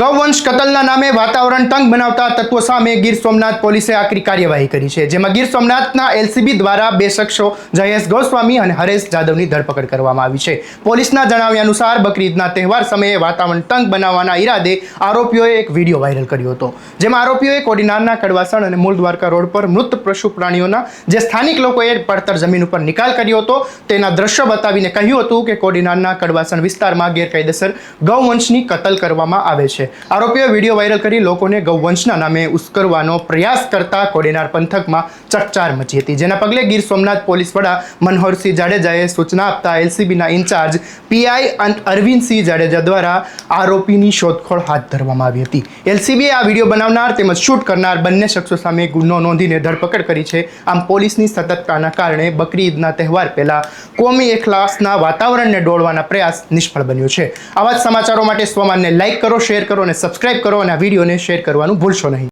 ગૌવંશ કતલના નામે વાતાવરણ તંગ બનાવતા તત્વો સામે ગીર સોમનાથ પોલીસે આકરી કાર્યવાહી કરી છે, જેમાં ગીર સોમનાથના એલસીબી દ્વારા બે શખ્સો, જયેશ ગોસ્વામી અને હરેશ જાદવની ધરપકડ કરવામાં આવી છે. પોલીસના જણાવ્યા અનુસાર, બકરીદના તહેવાર સમયે વાતાવરણ તંગ બનાવવાના ઈરાદે આરોપીઓએ એક વીડિયો વાયરલ કર્યો હતો, જેમાં આરોપીઓએ કોડીનારના કડવાસણ અને મૂળ દ્વારકા રોડ પર મૃત પશુ પ્રાણીઓના જે સ્થાનિક લોકોએ પડતર જમીન ઉપર નિકાલ કર્યો હતો, તેના દ્રશ્યો બતાવીને કહ્યું હતું કે કોડીનારના કડવાસણ વિસ્તારમાં ગેરકાયદેસર ગૌવંશની કતલ કરવામાં આવે છે. આરોપીઓએ વીડિયો વાયરલ કરી લોકોને ગૌવંશના નામે ઉશ્કરવાનો પ્રયાસ કરતા કોડીનાર પંથકમાં ચકચાર મચી હતી. જેના પગલે ગીર સોમનાથ પોલીસ વડા મનોહરસિંહ જાડેજાએ સૂચના આપતા એલસીબીના ઇન્ચાર્જ પીઆઈ અરવિંદસિંહ જાડેજા દ્વારા આરોપીની શોધખોળ હાથ ધરવામાં આવી હતી. એલસીબીએ આ વીડિયો બનાવનાર તેમજ શૂટ કરનાર બંને શખ્સો સામે ગુનો નોંધીને ધરપકડ કરી છે. આમ પોલીસની સતર્કતાના કારણે બકરી ઈદના તહેવાર પહેલા કોમી એખલાસના વાતાવરણને ડોળવાના પ્રયાસ નિષ્ફળ બન્યો છે. આવા જ સમાચારો માટે સ્વમાનને લાઇક કરો, શેર કરો અને સબસ્ક્રાઇબ કરો અને આ વિડીયોને શેર કરવાનું ભૂલશો નહીં.